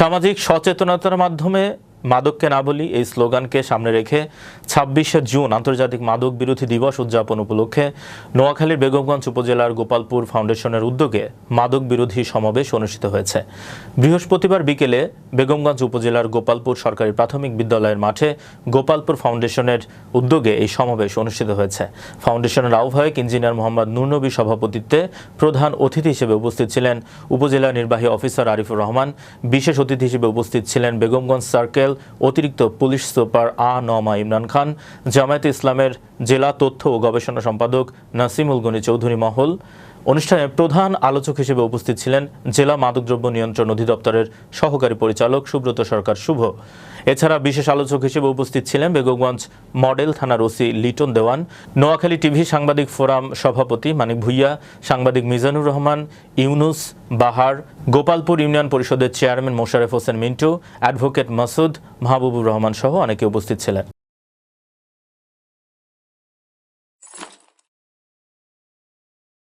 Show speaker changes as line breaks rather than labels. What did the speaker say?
সামাজিক সচেতনতার মাধ্যমে মাদককে না বলি, এই স্লোগানকে সামনে রেখে ছাব্বিশে জুন আন্তর্জাতিক মাদক বিরোধী দিবস উদযাপন উপলক্ষে নোয়াখালীর বেগমগঞ্জ উপজেলার গোপালপুর ফাউন্ডেশনের উদ্যোগে মাদক বিরোধী সমাবেশ অনুষ্ঠিত হয়েছে। বৃহস্পতিবার বিকেলে বেগমগঞ্জ উপজেলার গোপালপুর সরকারি প্রাথমিক বিদ্যালয়ের মাঠে গোপালপুর ফাউন্ডেশনের উদ্যোগে এই সমাবেশ অনুষ্ঠিত হয়েছে। ফাউন্ডেশনের আহ্বায়ক ইঞ্জিনিয়ার মোহাম্মদ নুরনবী সভাপতিত্বে প্রধান অতিথি হিসেবে উপস্থিত ছিলেন উপজেলা নির্বাহী অফিসার আরিফুর রহমান, বিশেষ অতিথি হিসেবে উপস্থিত ছিলেন বেগমগঞ্জ সার্কেল অতিরিক্ত পুলিশ সুপার আ নমা ইমরান খান, জামায়াতে ইসলামের জেলা তথ্য ও গবেষণা সম্পাদক নাসিমুল গনি চৌধুরী মহল অনুষ্ঠানে প্রধান আলোচক হিসেবে উপস্থিত ছিলেন জেলা মাদকদ্রব্য নিয়ন্ত্রণ অধিদপ্তরের সহকারী পরিচালক সুব্রত সরকার শুভ। এছাড়া বিশেষ আলোচক হিসেবে উপস্থিত ছিলেন বেগমগঞ্জ মডেল থানার ওসি লিটন দেওয়ান, নোয়াখালী টিভি সাংবাদিক ফোরাম সভাপতি মানিক ভুইয়া, সাংবাদিক মিজানুর রহমান, ইউনুস বাহার, গোপালপুর ইউনিয়ন পরিষদের চেয়ারম্যান মোশারেফ হোসেন মিন্টু, অ্যাডভোকেট মাসুদ মাহবুবুর রহমান সহ অনেকে উপস্থিত ছিলেন।